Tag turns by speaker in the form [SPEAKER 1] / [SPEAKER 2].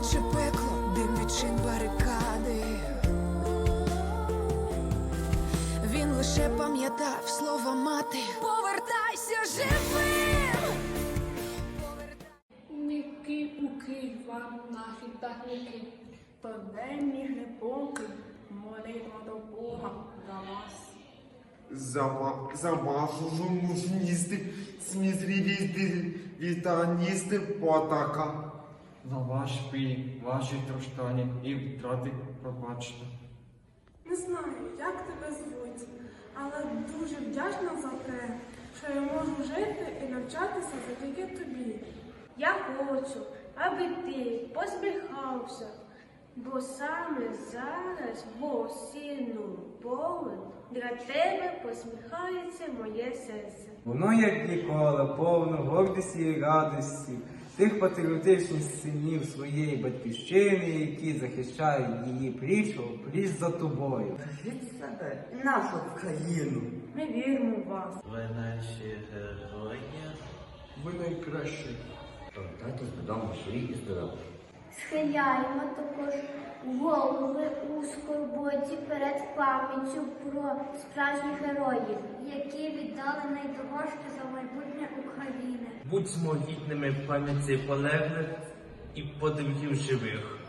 [SPEAKER 1] Наче пекло, дим відчин барикади. Він лише пам'ятав слова мати. Повертайся живим!
[SPEAKER 2] Ніки уки вам наші дахники, Тоненні глибокі, молитва до Бога за вас.
[SPEAKER 3] За, ва- за вашу ж мужність, сміливість, вітаністи потака.
[SPEAKER 4] За ваш біль, ваші страждання і втрати пробачте.
[SPEAKER 2] Не знаю, як тебе звуть, але дуже вдячна за те, що я можу жити і навчатися завдяки тобі.
[SPEAKER 5] Я хочу, аби ти посміхався, бо саме зараз, бо сину Богу, для тебе посміхається моє серце.
[SPEAKER 6] Воно, як ніколи, повно гордості і радості тих патріотичних синів своєї батьківщини, які захищають її пліч пліч за тобою.
[SPEAKER 7] Від себе нашу країну.
[SPEAKER 5] Ми віримо в вас.
[SPEAKER 8] Ви наші герої.
[SPEAKER 4] Ви найкращі.
[SPEAKER 7] Повертайтесь додому живі і здорові.
[SPEAKER 9] Схиляємо також голови у скорботі перед пам'яттю про справжніх героїв, які віддали найдорожче за майбутнє.
[SPEAKER 8] Будьмо гідними в пам'яті полеглих і подивів живих.